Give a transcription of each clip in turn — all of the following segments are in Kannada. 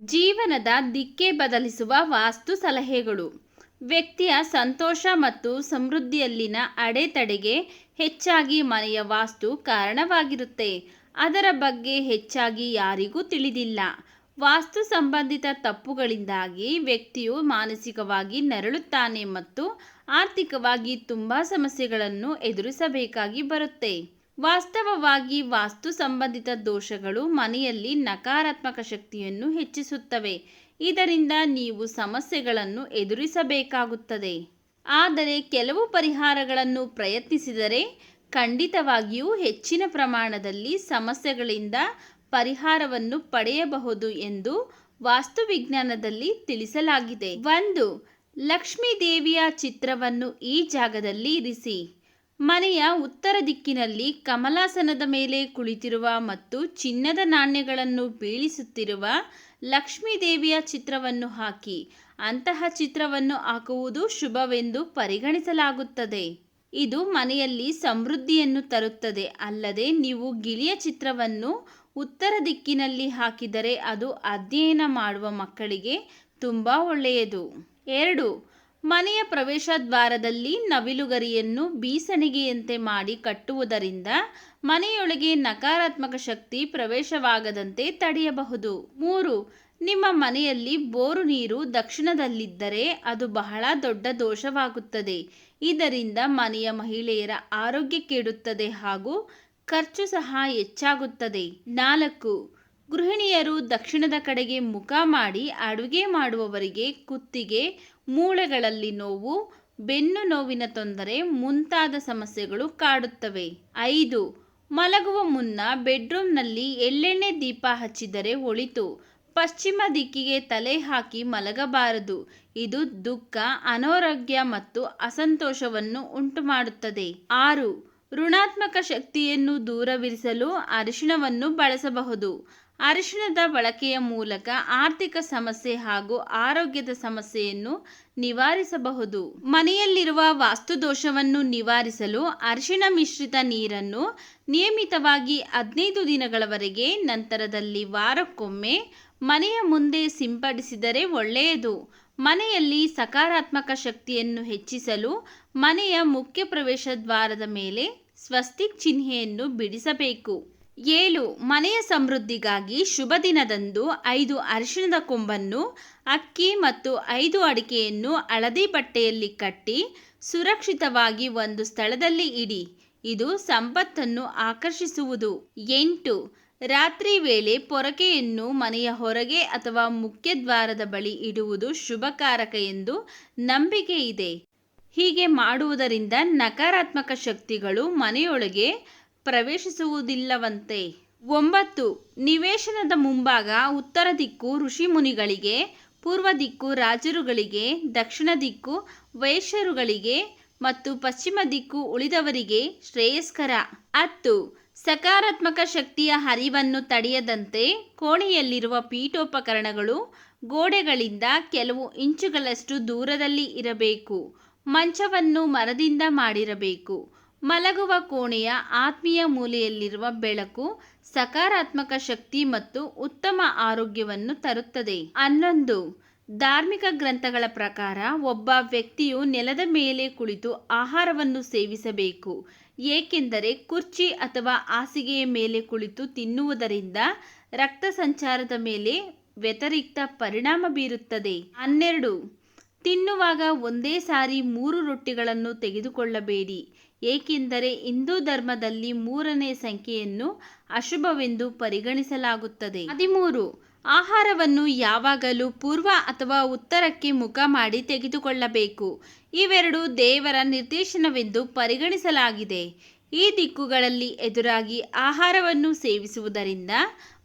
ಜೀವನದ ದಿಕ್ಕೆ ಬದಲಿಸುವ ವಾಸ್ತು ಸಲಹೆಗಳು. ವ್ಯಕ್ತಿಯ ಸಂತೋಷ ಮತ್ತು ಸಮೃದ್ಧಿಯಲ್ಲಿನ ಅಡೆತಡೆಗೆ ಹೆಚ್ಚಾಗಿ ಮನೆಯ ವಾಸ್ತು ಕಾರಣವಾಗಿರುತ್ತೆ. ಅದರ ಬಗ್ಗೆ ಹೆಚ್ಚಾಗಿ ಯಾರಿಗೂ ತಿಳಿದಿಲ್ಲ. ವಾಸ್ತು ಸಂಬಂಧಿತ ತಪ್ಪುಗಳಿಂದಾಗಿ ವ್ಯಕ್ತಿಯು ಮಾನಸಿಕವಾಗಿ ನರಳುತ್ತಾನೆ ಮತ್ತು ಆರ್ಥಿಕವಾಗಿ ತುಂಬ ಸಮಸ್ಯೆಗಳನ್ನು ಎದುರಿಸಬೇಕಾಗಿ ಬರುತ್ತೆ. ವಾಸ್ತವವಾಗಿ ವಾಸ್ತು ಸಂಬಂಧಿತ ದೋಷಗಳು ಮನೆಯಲ್ಲಿ ನಕಾರಾತ್ಮಕ ಶಕ್ತಿಯನ್ನು ಹೆಚ್ಚಿಸುತ್ತವೆ. ಇದರಿಂದ ನೀವು ಸಮಸ್ಯೆಗಳನ್ನು ಎದುರಿಸಬೇಕಾಗುತ್ತದೆ. ಆದರೆ ಕೆಲವು ಪರಿಹಾರಗಳನ್ನು ಪ್ರಯತ್ನಿಸಿದರೆ ಖಂಡಿತವಾಗಿಯೂ ಹೆಚ್ಚಿನ ಪ್ರಮಾಣದಲ್ಲಿ ಸಮಸ್ಯೆಗಳಿಂದ ಪರಿಹಾರವನ್ನು ಪಡೆಯಬಹುದು ಎಂದು ವಾಸ್ತುವಿಜ್ಞಾನದಲ್ಲಿ ತಿಳಿಸಲಾಗಿದೆ. ಒಂದು ಲಕ್ಷ್ಮೀ ದೇವಿಯ ಚಿತ್ರವನ್ನು ಈ ಜಾಗದಲ್ಲಿ ಇರಿಸಿ. ಮನೆಯ ಉತ್ತರ ದಿಕ್ಕಿನಲ್ಲಿ ಕಮಲಾಸನದ ಮೇಲೆ ಕುಳಿತಿರುವ ಮತ್ತು ಚಿನ್ನದ ನಾಣ್ಯಗಳನ್ನು ಬೀಳಿಸುತ್ತಿರುವ ಲಕ್ಷ್ಮೀದೇವಿಯ ಚಿತ್ರವನ್ನು ಹಾಕಿ. ಅಂತಹ ಚಿತ್ರವನ್ನು ಹಾಕುವುದು ಶುಭವೆಂದು ಪರಿಗಣಿಸಲಾಗುತ್ತದೆ. ಇದು ಮನೆಯಲ್ಲಿ ಸಮೃದ್ಧಿಯನ್ನು ತರುತ್ತದೆ. ಅಲ್ಲದೆ ನೀವು ಗಿಳಿಯ ಚಿತ್ರವನ್ನು ಉತ್ತರ ದಿಕ್ಕಿನಲ್ಲಿ ಹಾಕಿದರೆ ಅದು ಅಧ್ಯಯನ ಮಾಡುವ ಮಕ್ಕಳಿಗೆ ತುಂಬ ಒಳ್ಳೆಯದು. ಎರಡು. ಮನೆಯ ಪ್ರವೇಶ ದ್ವಾರದಲ್ಲಿ ನವಿಲುಗರಿಯನ್ನು ಬೀಸಣಿಗೆಯಂತೆ ಮಾಡಿ ಕಟ್ಟುವುದರಿಂದ ಮನೆಯೊಳಗೆ ನಕಾರಾತ್ಮಕ ಶಕ್ತಿ ಪ್ರವೇಶವಾಗದಂತೆ ತಡೆಯಬಹುದು. ಮೂರು, ನಿಮ್ಮ ಮನೆಯಲ್ಲಿ ಬೋರು ನೀರು ದಕ್ಷಿಣದಲ್ಲಿದ್ದರೆ ಅದು ಬಹಳ ದೊಡ್ಡ ದೋಷವಾಗುತ್ತದೆ. ಇದರಿಂದ ಮನೆಯ ಮಹಿಳೆಯರ ಆರೋಗ್ಯ ಕೆಡುತ್ತದೆ ಹಾಗೂ ಖರ್ಚು ಸಹ ಹೆಚ್ಚಾಗುತ್ತದೆ. ನಾಲ್ಕು ಗೃಹಿಣಿಯರು ದಕ್ಷಿಣದ ಕಡೆಗೆ ಮುಖ ಮಾಡಿ ಅಡುಗೆ ಮಾಡುವವರಿಗೆ ಕುತ್ತಿಗೆ, ಮೂಳೆಗಳಲ್ಲಿ ನೋವು, ಬೆನ್ನು ನೋವಿನ ತೊಂದರೆ ಮುಂತಾದ ಸಮಸ್ಯೆಗಳು ಕಾಡುತ್ತವೆ. ಐದು. ಮಲಗುವ ಮುನ್ನ ಬೆಡ್ರೂಮ್ನಲ್ಲಿ ಎಳ್ಳೆಣ್ಣೆ ದೀಪ ಹಚ್ಚಿದರೆ ಒಳಿತು. ಪಶ್ಚಿಮ ದಿಕ್ಕಿಗೆ ತಲೆ ಹಾಕಿ ಮಲಗಬಾರದು. ಇದು ದುಃಖ, ಅನಾರೋಗ್ಯ ಮತ್ತು ಅಸಂತೋಷವನ್ನು ಉಂಟುಮಾಡುತ್ತದೆ. ಆರು. ಋಣಾತ್ಮಕ ಶಕ್ತಿಯನ್ನು ದೂರವಿರಿಸಲು ಅರಿಶಿಣವನ್ನು ಬಳಸಬಹುದು. ಅರಿಶಿಣದ ಬಳಕೆಯ ಮೂಲಕ ಆರ್ಥಿಕ ಸಮಸ್ಯೆ ಹಾಗೂ ಆರೋಗ್ಯದ ಸಮಸ್ಯೆಯನ್ನು ನಿವಾರಿಸಬಹುದು. ಮನೆಯಲ್ಲಿರುವ ವಾಸ್ತುದೋಷವನ್ನು ನಿವಾರಿಸಲು ಅರಿಶಿಣ ಮಿಶ್ರಿತ ನೀರನ್ನು ನಿಯಮಿತವಾಗಿ ಹದಿನೈದು ದಿನಗಳವರೆಗೆ ನಂತರದಲ್ಲಿ ವಾರಕ್ಕೊಮ್ಮೆ ಮನೆಯ ಮುಂದೆ ಸಿಂಪಡಿಸಿದರೆ ಒಳ್ಳೆಯದು. ಮನೆಯಲ್ಲಿ ಸಕಾರಾತ್ಮಕ ಶಕ್ತಿಯನ್ನು ಹೆಚ್ಚಿಸಲು ಮನೆಯ ಮುಖ್ಯ ಪ್ರವೇಶ ದ್ವಾರದ ಮೇಲೆ ಸ್ವಸ್ತಿಕ್ ಚಿಹ್ನೆಯನ್ನು ಬಿಡಿಸಬೇಕು. ಏಳು, ಮನೆಯ ಸಮೃದ್ಧಿಗಾಗಿ ಶುಭ ದಿನದಂದು ಐದು ಅರಿಶಿಣದ ಕೊಂಬನ್ನು, ಅಕ್ಕಿ ಮತ್ತು ಐದು ಅಡಿಕೆಯನ್ನು ಹಳದಿ ಬಟ್ಟೆಯಲ್ಲಿ ಕಟ್ಟಿ ಸುರಕ್ಷಿತವಾಗಿ ಒಂದು ಸ್ಥಳದಲ್ಲಿ ಇಡಿ. ಇದು ಸಂಪತ್ತನ್ನು ಆಕರ್ಷಿಸುವುದು. ಎಂಟು, ರಾತ್ರಿ ವೇಳೆ ಪೊರಕೆಯನ್ನು ಮನೆಯ ಹೊರಗೆ ಅಥವಾ ಮುಖ್ಯ ದ್ವಾರದ ಬಳಿ ಇಡುವುದು ಶುಭಕಾರಕ ಎಂದು ನಂಬಿಕೆ ಇದೆ. ಹೀಗೆ ಮಾಡುವುದರಿಂದ ನಕಾರಾತ್ಮಕ ಶಕ್ತಿಗಳು ಮನೆಯೊಳಗೆ ಪ್ರವೇಶಿಸುವುದಿಲ್ಲವಂತೆ. ಒಂಬತ್ತು, ನಿವೇಶನದ ಮುಂಭಾಗ ಉತ್ತರ ದಿಕ್ಕು ಋಷಿಮುನಿಗಳಿಗೆ ಪೂರ್ವ ದಿಕ್ಕು ರಾಜರುಗಳಿಗೆ, ದಕ್ಷಿಣ ದಿಕ್ಕು ವೈಶ್ಯರುಗಳಿಗೆ ಮತ್ತು ಪಶ್ಚಿಮ ದಿಕ್ಕು ಉಳಿದವರಿಗೆ ಶ್ರೇಯಸ್ಕರ. ಹತ್ತು, ಸಕಾರಾತ್ಮಕ ಶಕ್ತಿಯ ಹರಿವನ್ನು ತಡೆಯದಂತೆ ಕೋಣೆಯಲ್ಲಿರುವ ಪೀಠೋಪಕರಣಗಳು ಗೋಡೆಗಳಿಂದ ಕೆಲವು ಇಂಚುಗಳಷ್ಟು ದೂರದಲ್ಲಿ ಇರಬೇಕು. ಮಂಚವನ್ನು ಮರದಿಂದ ಮಾಡಿರಬೇಕು. ಮಲಗುವ ಕೋಣೆಯ ಆತ್ಮೀಯ ಮೂಲೆಯಲ್ಲಿರುವ ಬೆಳಕು ಸಕಾರಾತ್ಮಕ ಶಕ್ತಿ ಮತ್ತು ಉತ್ತಮ ಆರೋಗ್ಯವನ್ನು ತರುತ್ತದೆ. ಹನ್ನೊಂದು ಧಾರ್ಮಿಕ ಗ್ರಂಥಗಳ ಪ್ರಕಾರ ಒಬ್ಬ ವ್ಯಕ್ತಿಯು ನೆಲದ ಮೇಲೆ ಕುಳಿತು ಆಹಾರವನ್ನು ಸೇವಿಸಬೇಕು. ಏಕೆಂದರೆ ಕುರ್ಚಿ ಅಥವಾ ಹಾಸಿಗೆಯ ಮೇಲೆ ಕುಳಿತು ತಿನ್ನುವುದರಿಂದ ರಕ್ತ ಸಂಚಾರದ ಮೇಲೆ ವ್ಯತಿರಿಕ್ತ ಪರಿಣಾಮ ಬೀರುತ್ತದೆ. ಹನ್ನೆರಡು ತಿನ್ನುವಾಗ ಒಂದೇ ಸಾರಿ ಮೂರು ರೊಟ್ಟಿಗಳನ್ನು ತೆಗೆದುಕೊಳ್ಳಬೇಡಿ. ಏಕೆಂದರೆ ಹಿಂದೂ ಧರ್ಮದಲ್ಲಿ ಮೂರನೇ ಸಂಖ್ಯೆಯನ್ನು ಅಶುಭವೆಂದು ಪರಿಗಣಿಸಲಾಗುತ್ತದೆ. ಹದಿಮೂರು. ಆಹಾರವನ್ನು ಯಾವಾಗಲೂ ಪೂರ್ವ ಅಥವಾ ಉತ್ತರಕ್ಕೆ ಮುಖ ಮಾಡಿ ತೆಗೆದುಕೊಳ್ಳಬೇಕು. ಇವೆರಡು ದೇವರ ನಿರ್ದೇಶನವೆಂದು ಪರಿಗಣಿಸಲಾಗಿದೆ. ಈ ದಿಕ್ಕುಗಳಲ್ಲಿ ಎದುರಾಗಿ ಆಹಾರವನ್ನು ಸೇವಿಸುವುದರಿಂದ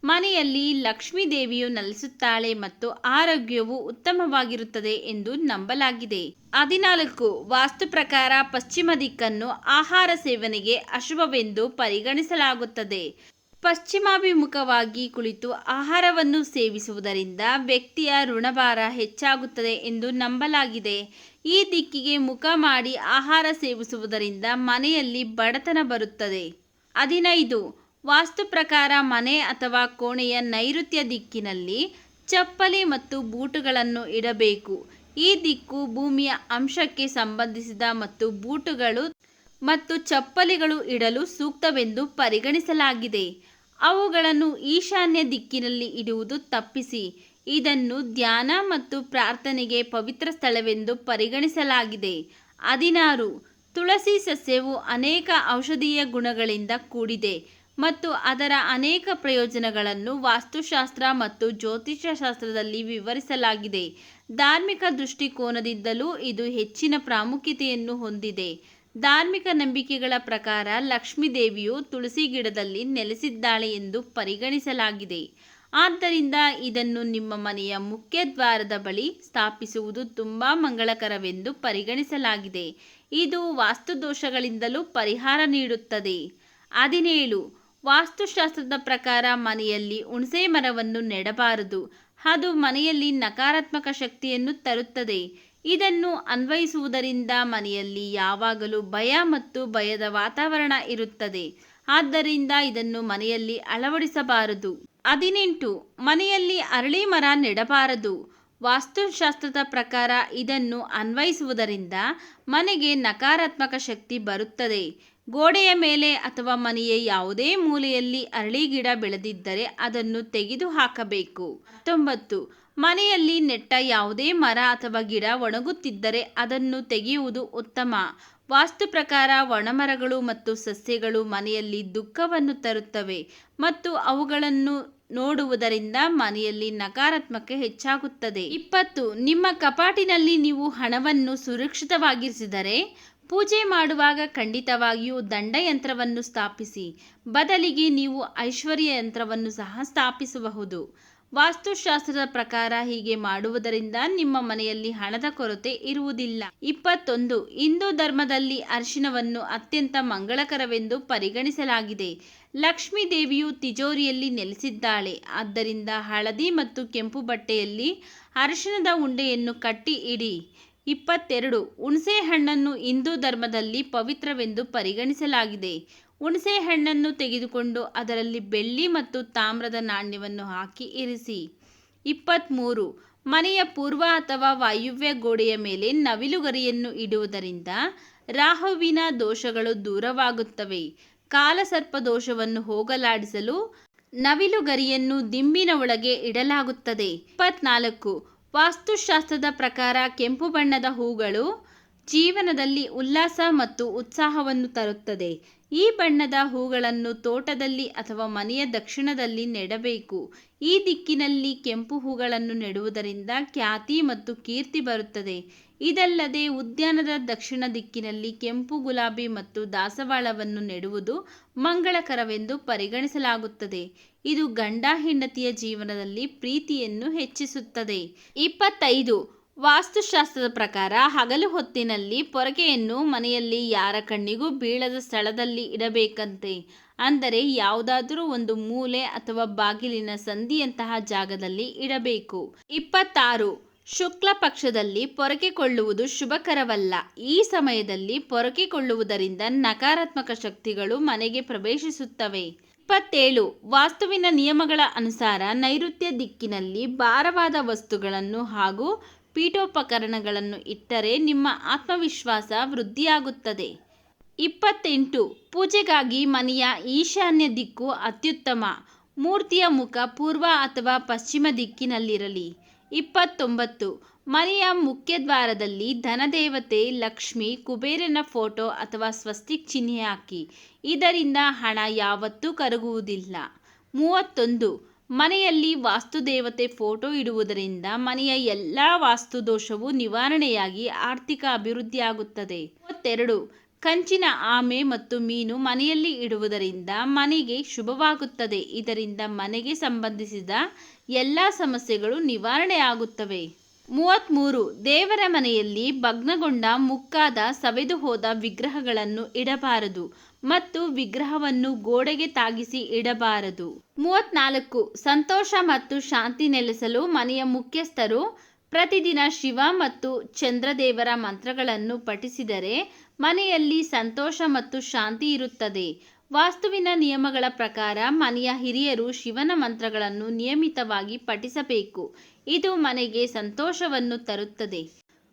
ಮನೆಯಲ್ಲಿ ಲಕ್ಷ್ಮೀ ದೇವಿಯು ನೆಲೆಸುತ್ತಾಳೆ ಮತ್ತು ಆರೋಗ್ಯವು ಉತ್ತಮವಾಗಿರುತ್ತದೆ ಎಂದು ನಂಬಲಾಗಿದೆ. ಹದಿನಾಲ್ಕು, ವಾಸ್ತು ಪ್ರಕಾರ ಪಶ್ಚಿಮ ದಿಕ್ಕನ್ನು ಆಹಾರ ಸೇವನೆಗೆ ಅಶುಭವೆಂದು ಪರಿಗಣಿಸಲಾಗುತ್ತದೆ. ಪಶ್ಚಿಮಾಭಿಮುಖವಾಗಿ ಕುಳಿತು ಆಹಾರವನ್ನು ಸೇವಿಸುವುದರಿಂದ ವ್ಯಕ್ತಿಯ ಋಣಭಾರ ಹೆಚ್ಚಾಗುತ್ತದೆ ಎಂದು ನಂಬಲಾಗಿದೆ. ಈ ದಿಕ್ಕಿಗೆ ಮುಖ ಮಾಡಿ ಆಹಾರ ಸೇವಿಸುವುದರಿಂದ ಮನೆಯಲ್ಲಿ ಬಡತನ ಬರುತ್ತದೆ. ಹದಿನೈದು. ವಾಸ್ತು ಪ್ರಕಾರ ಮನೆ ಅಥವಾ ಕೋಣೆಯ ನೈಋತ್ಯ ದಿಕ್ಕಿನಲ್ಲಿ ಚಪ್ಪಲಿ ಮತ್ತು ಬೂಟುಗಳನ್ನು ಇಡಬೇಕು. ಈ ದಿಕ್ಕು ಭೂಮಿಯ ಅಂಶಕ್ಕೆ ಸಂಬಂಧಿಸಿದ ಮತ್ತು ಬೂಟುಗಳು ಮತ್ತು ಚಪ್ಪಲಿಗಳು ಇಡಲು ಸೂಕ್ತವೆಂದು ಪರಿಗಣಿಸಲಾಗಿದೆ. ಅವುಗಳನ್ನು ಈಶಾನ್ಯ ದಿಕ್ಕಿನಲ್ಲಿ ಇಡುವುದು ತಪ್ಪಿಸಿ. ಇದನ್ನು ಧ್ಯಾನ ಮತ್ತು ಪ್ರಾರ್ಥನೆಗೆ ಪವಿತ್ರ ಸ್ಥಳವೆಂದು ಪರಿಗಣಿಸಲಾಗಿದೆ. ಹದಿನಾರು. ತುಳಸಿ ಸಸ್ಯವು ಅನೇಕ ಔಷಧೀಯ ಗುಣಗಳಿಂದ ಕೂಡಿದೆ ಮತ್ತು ಅದರ ಅನೇಕ ಪ್ರಯೋಜನಗಳನ್ನು ವಾಸ್ತುಶಾಸ್ತ್ರ ಮತ್ತು ಜ್ಯೋತಿಷ್ಯಶಾಸ್ತ್ರದಲ್ಲಿ ವಿವರಿಸಲಾಗಿದೆ. ಧಾರ್ಮಿಕ ದೃಷ್ಟಿಕೋನದಿಂದಲೂ ಇದು ಹೆಚ್ಚಿನ ಪ್ರಾಮುಖ್ಯತೆಯನ್ನು ಹೊಂದಿದೆ. ಧಾರ್ಮಿಕ ನಂಬಿಕೆಗಳ ಪ್ರಕಾರ ಲಕ್ಷ್ಮೀ ದೇವಿಯು ತುಳಸಿ ಗಿಡದಲ್ಲಿ ನೆಲೆಸಿದ್ದಾಳೆ ಎಂದು ಪರಿಗಣಿಸಲಾಗಿದೆ. ಆದ್ದರಿಂದ ಇದನ್ನು ನಿಮ್ಮ ಮನೆಯ ಮುಖ್ಯ ದ್ವಾರದ ಬಳಿ ಸ್ಥಾಪಿಸುವುದು ತುಂಬ ಮಂಗಳಕರವೆಂದು ಪರಿಗಣಿಸಲಾಗಿದೆ. ಇದು ವಾಸ್ತುದೋಷಗಳಿಂದಲೂ ಪರಿಹಾರ ನೀಡುತ್ತದೆ. ಹದಿನೇಳು. ವಾಸ್ತುಶಾಸ್ತ್ರದ ಪ್ರಕಾರ ಮನೆಯಲ್ಲಿ ಹುಣಸೆ ಮರವನ್ನು ನೆಡಬಾರದು. ಅದು ಮನೆಯಲ್ಲಿ ನಕಾರಾತ್ಮಕ ಶಕ್ತಿಯನ್ನು ತರುತ್ತದೆ. ಇದನ್ನು ಅನ್ವಯಿಸುವುದರಿಂದ ಮನೆಯಲ್ಲಿ ಯಾವಾಗಲೂ ಭಯ ಮತ್ತು ಭಯದ ವಾತಾವರಣ ಇರುತ್ತದೆ. ಆದ್ದರಿಂದ ಇದನ್ನು ಮನೆಯಲ್ಲಿ ಅಳವಡಿಸಬಾರದು. ಹದಿನೆಂಟು. ಮನೆಯಲ್ಲಿ ಅರಳಿ ಮರ ನೆಡಬಾರದು. ವಾಸ್ತುಶಾಸ್ತ್ರದ ಪ್ರಕಾರ ಇದನ್ನು ಅನ್ವಯಿಸುವುದರಿಂದ ಮನೆಗೆ ನಕಾರಾತ್ಮಕ ಶಕ್ತಿ ಬರುತ್ತದೆ. ಗೋಡೆಯ ಮೇಲೆ ಅಥವಾ ಮನೆಯ ಯಾವುದೇ ಮೂಲೆಯಲ್ಲಿ ಅರಳಿ ಗಿಡ ಬೆಳೆದಿದ್ದರೆ ಅದನ್ನು ತೆಗೆದು ಹಾಕಬೇಕು. ಹತ್ತೊಂಬತ್ತು ಮನೆಯಲ್ಲಿ ನೆಟ್ಟ ಯಾವುದೇ ಮರ ಅಥವಾ ಗಿಡ ಒಣಗುತ್ತಿದ್ದರೆ ಅದನ್ನು ತೆಗೆಯುವುದು ಉತ್ತಮ. ವಾಸ್ತು ಪ್ರಕಾರ ಒಣಮರಗಳು ಮತ್ತು ಸಸ್ಯಗಳು ಮನೆಯಲ್ಲಿ ದುಃಖವನ್ನು ತರುತ್ತವೆ ಮತ್ತು ಅವುಗಳನ್ನು ನೋಡುವುದರಿಂದ ಮನೆಯಲ್ಲಿ ನಕಾರಾತ್ಮಕ ಹೆಚ್ಚಾಗುತ್ತದೆ. ಇಪ್ಪತ್ತು. ನಿಮ್ಮ ಕಪಾಟಿನಲ್ಲಿ ನೀವು ಹಣವನ್ನು ಸುರಕ್ಷಿತವಾಗಿರಿಸಿದರೆ ಪೂಜೆ ಮಾಡುವಾಗ ಖಂಡಿತವಾಗಿಯೂ ದಂಡಯಂತ್ರವನ್ನು ಸ್ಥಾಪಿಸಿ, ಬದಲಿಗೆ ನೀವು ಐಶ್ವರ್ಯ ಯಂತ್ರವನ್ನು ಸಹ ಸ್ಥಾಪಿಸಬಹುದು. ವಾಸ್ತುಶಾಸ್ತ್ರದ ಪ್ರಕಾರ ಹೀಗೆ ಮಾಡುವುದರಿಂದ ನಿಮ್ಮ ಮನೆಯಲ್ಲಿ ಹಣದ ಕೊರತೆ ಇರುವುದಿಲ್ಲ. ಇಪ್ಪತ್ತೊಂದು, ಹಿಂದೂ ಧರ್ಮದಲ್ಲಿ ಅರಿಶಿನವನ್ನು ಅತ್ಯಂತ ಮಂಗಳಕರವೆಂದು ಪರಿಗಣಿಸಲಾಗಿದೆ. ಲಕ್ಷ್ಮೀ ದೇವಿಯು ತಿಜೋರಿಯಲ್ಲಿ ನೆಲೆಸಿದ್ದಾಳೆ. ಆದ್ದರಿಂದ ಹಳದಿ ಮತ್ತು ಕೆಂಪು ಬಟ್ಟೆಯಲ್ಲಿ ಅರಿಶಿನದ ಉಂಡೆಯನ್ನು ಕಟ್ಟಿ ಇಡಿ. ಇಪ್ಪತ್ತೆರಡು. ಹುಣಸೆ ಹಣ್ಣನ್ನು ಹಿಂದೂ ಧರ್ಮದಲ್ಲಿ ಪವಿತ್ರವೆಂದು ಪರಿಗಣಿಸಲಾಗಿದೆ. ಹುಣಸೆ ಹಣ್ಣನ್ನು ತೆಗೆದುಕೊಂಡು ಅದರಲ್ಲಿ ಬೆಳ್ಳಿ ಮತ್ತು ತಾಮ್ರದ ನಾಣ್ಯವನ್ನು ಹಾಕಿ ಇರಿಸಿ. ಇಪ್ಪತ್ತ್ಮೂರು ಮನೆಯ ಪೂರ್ವ ಅಥವಾ ವಾಯುವ್ಯ ಗೋಡೆಯ ಮೇಲೆ ನವಿಲುಗರಿಯನ್ನು ಇಡುವುದರಿಂದ ರಾಹುವಿನ ದೋಷಗಳು ದೂರವಾಗುತ್ತವೆ. ಕಾಲಸರ್ಪ ದೋಷವನ್ನು ಹೋಗಲಾಡಿಸಲು ನವಿಲುಗರಿಯನ್ನು ದಿಂಬಿನ ಒಳಗೆ ಇಡಲಾಗುತ್ತದೆ. ಇಪ್ಪತ್ನಾಲ್ಕು. ವಾಸ್ತುಶಾಸ್ತ್ರದ ಪ್ರಕಾರ ಕೆಂಪು ಬಣ್ಣದ ಹೂಗಳು ಜೀವನದಲ್ಲಿ ಉಲ್ಲಾಸ ಮತ್ತು ಉತ್ಸಾಹವನ್ನು ತರುತ್ತದೆ. ಈ ಬಣ್ಣದ ಹೂಗಳನ್ನು ತೋಟದಲ್ಲಿ ಅಥವಾ ಮನೆಯ ದಕ್ಷಿಣದಲ್ಲಿ ನೆಡಬೇಕು. ಈ ದಿಕ್ಕಿನಲ್ಲಿ ಕೆಂಪು ಹೂಗಳನ್ನು ನೆಡುವುದರಿಂದ ಖ್ಯಾತಿ ಮತ್ತು ಕೀರ್ತಿ ಬರುತ್ತದೆ. ಇದಲ್ಲದೆ ಉದ್ಯಾನದ ದಕ್ಷಿಣ ದಿಕ್ಕಿನಲ್ಲಿ ಕೆಂಪು ಗುಲಾಬಿ ಮತ್ತು ದಾಸವಾಳವನ್ನು ನೆಡುವುದು ಮಂಗಳಕರವೆಂದು ಪರಿಗಣಿಸಲಾಗುತ್ತದೆ. ಇದು ಗಂಡ ಹೆಂಡತಿಯ ಜೀವನದಲ್ಲಿ ಪ್ರೀತಿಯನ್ನು ಹೆಚ್ಚಿಸುತ್ತದೆ. ಇಪ್ಪತ್ತೈದು. ವಾಸ್ತುಶಾಸ್ತ್ರದ ಪ್ರಕಾರ ಹಗಲು ಹೊತ್ತಿನಲ್ಲಿ ಪೊರಕೆಯನ್ನು ಮನೆಯಲ್ಲಿ ಯಾರ ಕಣ್ಣಿಗೂ ಬೀಳದ ಸ್ಥಳದಲ್ಲಿ ಇಡಬೇಕಂತೆ. ಅಂದರೆ ಯಾವುದಾದರೂ ಒಂದು ಮೂಲೆ ಅಥವಾ ಬಾಗಿಲಿನ ಸಂಧಿಯಂತಹ ಜಾಗದಲ್ಲಿ ಇಡಬೇಕು. ಇಪ್ಪತ್ತಾರು. ಶುಕ್ಲ ಪಕ್ಷದಲ್ಲಿ ಪೊರಕೆಕೊಳ್ಳುವುದು ಶುಭಕರವಲ್ಲ. ಈ ಸಮಯದಲ್ಲಿ ಪೊರಕೆಕೊಳ್ಳುವುದರಿಂದ ನಕಾರಾತ್ಮಕ ಶಕ್ತಿಗಳು ಮನೆಗೆ ಪ್ರವೇಶಿಸುತ್ತವೆ. ಇಪ್ಪತ್ತೇಳು. ವಾಸ್ತುವಿನ ನಿಯಮಗಳ ಅನುಸಾರ ನೈಋತ್ಯ ದಿಕ್ಕಿನಲ್ಲಿ ಭಾರವಾದ ವಸ್ತುಗಳನ್ನು ಹಾಗೂ ಪೀಠೋಪಕರಣಗಳನ್ನು ಇಟ್ಟರೆ ನಿಮ್ಮ ಆತ್ಮವಿಶ್ವಾಸ ವೃದ್ಧಿಯಾಗುತ್ತದೆ. ಇಪ್ಪತ್ತೆಂಟು. ಪೂಜೆಗಾಗಿ ಮನೆಯ ಈಶಾನ್ಯ ದಿಕ್ಕು ಅತ್ಯುತ್ತಮ. ಮೂರ್ತಿಯ ಮುಖ ಪೂರ್ವ ಅಥವಾ ಪಶ್ಚಿಮ ದಿಕ್ಕಿನಲ್ಲಿರಲಿ. ಇಪ್ಪತ್ತೊಂಬತ್ತು. ಮನೆಯ ಮುಖ್ಯದ್ವಾರದಲ್ಲಿ ಧನದೇವತೆ, ಲಕ್ಷ್ಮಿ, ಕುಬೇರನ ಫೋಟೋ ಅಥವಾ ಸ್ವಸ್ತಿಕ್ ಚಿಹ್ನೆ ಹಾಕಿ. ಇದರಿಂದ ಹಣ ಯಾವತ್ತೂ ಕರಗುವುದಿಲ್ಲ. ಮೂವತ್ತೊಂದು. ಮನೆಯಲ್ಲಿ ವಾಸ್ತುದೇವತೆ ಫೋಟೋ ಇಡುವುದರಿಂದ ಮನೆಯ ಎಲ್ಲ ವಾಸ್ತು ದೋಷವು ನಿವಾರಣೆಯಾಗಿ ಆರ್ಥಿಕ ಅಭಿವೃದ್ಧಿಯಾಗುತ್ತದೆ. ಮೂವತ್ತೆರಡು. ಕಂಚಿನ ಆಮೆ ಮತ್ತು ಮೀನು ಮನೆಯಲ್ಲಿ ಇಡುವುದರಿಂದ ಮನೆಗೆ ಶುಭವಾಗುತ್ತದೆ. ಇದರಿಂದ ಮನೆಗೆ ಸಂಬಂಧಿಸಿದ ಎಲ್ಲ ಸಮಸ್ಯೆಗಳು ನಿವಾರಣೆಯಾಗುತ್ತವೆ. ಮೂವತ್ತ್ಮೂರು ದೇವರ ಮನೆಯಲ್ಲಿ ಭಗ್ನಗೊಂಡ ಮುಕ್ಕಾದ ಸವೆದು ಹೋದ ವಿಗ್ರಹಗಳನ್ನು ಇಡಬಾರದು ಮತ್ತು ವಿಗ್ರಹವನ್ನು ಗೋಡೆಗೆ ತಾಗಿಸಿ ಇಡಬಾರದು. ಮೂವತ್ನಾಲ್ಕು. ಸಂತೋಷ ಮತ್ತು ಶಾಂತಿ ನೆಲೆಸಲು ಮನೆಯ ಮುಖ್ಯಸ್ಥರು ಪ್ರತಿದಿನ ಶಿವ ಮತ್ತು ಚಂದ್ರದೇವರ ಮಂತ್ರಗಳನ್ನು ಪಠಿಸಿದರೆ ಮನೆಯಲ್ಲಿ ಸಂತೋಷ ಮತ್ತು ಶಾಂತಿ ಇರುತ್ತದೆ. ವಾಸ್ತುವಿನ ನಿಯಮಗಳ ಪ್ರಕಾರ ಮನೆಯ ಹಿರಿಯರು ಶಿವನ ಮಂತ್ರಗಳನ್ನು ನಿಯಮಿತವಾಗಿ ಪಠಿಸಬೇಕು. ಇದು ಮನೆಗೆ ಸಂತೋಷವನ್ನು ತರುತ್ತದೆ.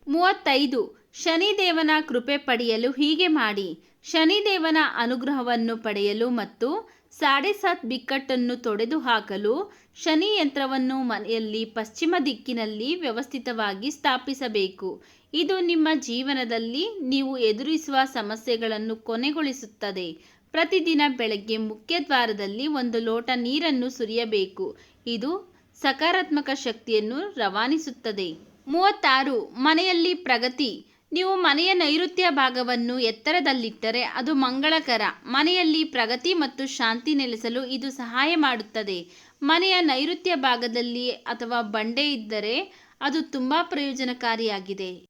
ಮೂವತ್ತೈದು. ಶನಿದೇವನ ಕೃಪೆ ಪಡೆಯಲು ಹೀಗೆ ಮಾಡಿ. ಶನಿದೇವನ ಅನುಗ್ರಹವನ್ನು ಪಡೆಯಲು ಮತ್ತು ಸಾಡೆ ಸಾತ್ ಬಿಕ್ಕಟ್ಟನ್ನು ತೊಡೆದು ಹಾಕಲು ಶನಿ ಯಂತ್ರವನ್ನು ಮನೆಯಲ್ಲಿ ಪಶ್ಚಿಮ ದಿಕ್ಕಿನಲ್ಲಿ ವ್ಯವಸ್ಥಿತವಾಗಿ ಸ್ಥಾಪಿಸಬೇಕು. ಇದು ನಿಮ್ಮ ಜೀವನದಲ್ಲಿ ನೀವು ಎದುರಿಸುವ ಸಮಸ್ಯೆಗಳನ್ನು ಕೊನೆಗೊಳಿಸುತ್ತದೆ. ಪ್ರತಿದಿನ ಬೆಳಗ್ಗೆ ಮುಖ್ಯ ದ್ವಾರದಲ್ಲಿ ಒಂದು ಲೋಟ ನೀರನ್ನು ಸುರಿಯಬೇಕು. ಇದು ಸಕಾರಾತ್ಮಕ ಶಕ್ತಿಯನ್ನು ರವಾನಿಸುತ್ತದೆ. ಮೂವತ್ತಾರು. ಮನೆಯಲ್ಲಿ ಪ್ರಗತಿ. ನೀವು ಮನೆಯ ನೈಋತ್ಯ ಭಾಗವನ್ನು ಎತ್ತರದಲ್ಲಿಟ್ಟರೆ ಅದು ಮಂಗಳಕರ. ಮನೆಯಲ್ಲಿ ಪ್ರಗತಿ ಮತ್ತು ಶಾಂತಿ ನೆಲೆಸಲು ಇದು ಸಹಾಯ ಮಾಡುತ್ತದೆ. ಮನೆಯ ನೈಋತ್ಯ ಭಾಗದಲ್ಲಿ ಅಥವಾ ಬಂಡೆ ಇದ್ದರೆ ಅದು ತುಂಬ ಪ್ರಯೋಜನಕಾರಿಯಾಗಿದೆ.